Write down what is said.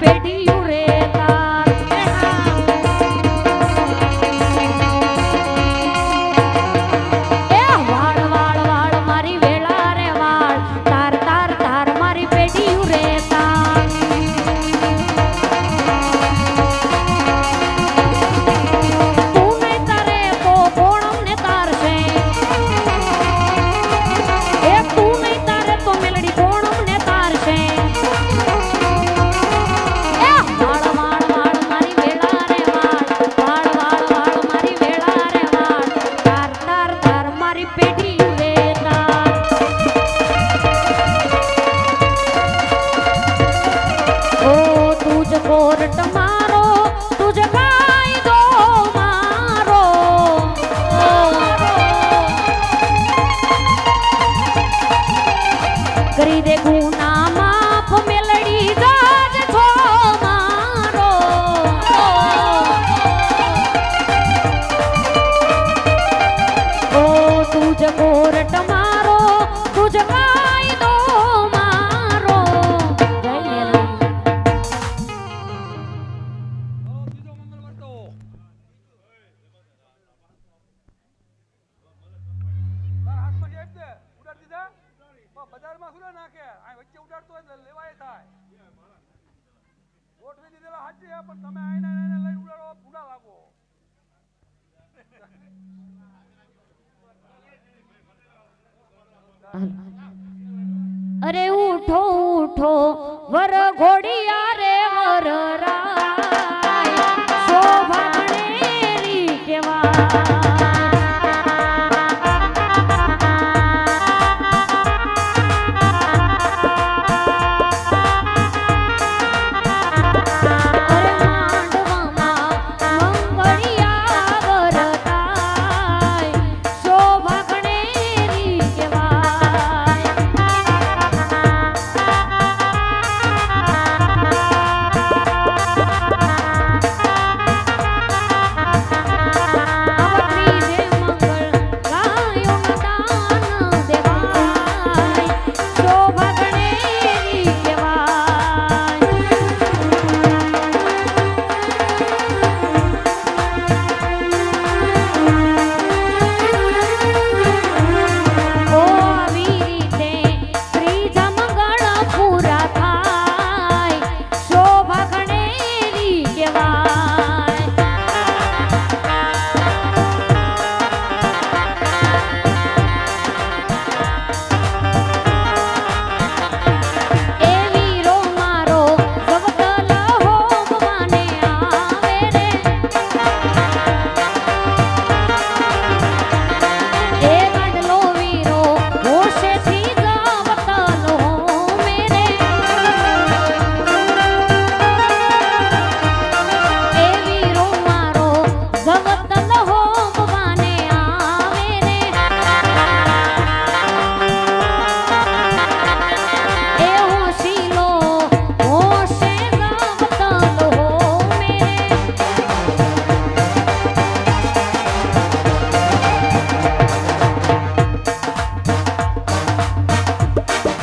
பெடியும் સાચી છે પણ તમે આઈને આઈને લઈને ઉડાડો ફૂડા લાગો અરે ઉઠો ઉઠો, વર ઘોડિયા રે, વર રાય. શોભાગણી કેવા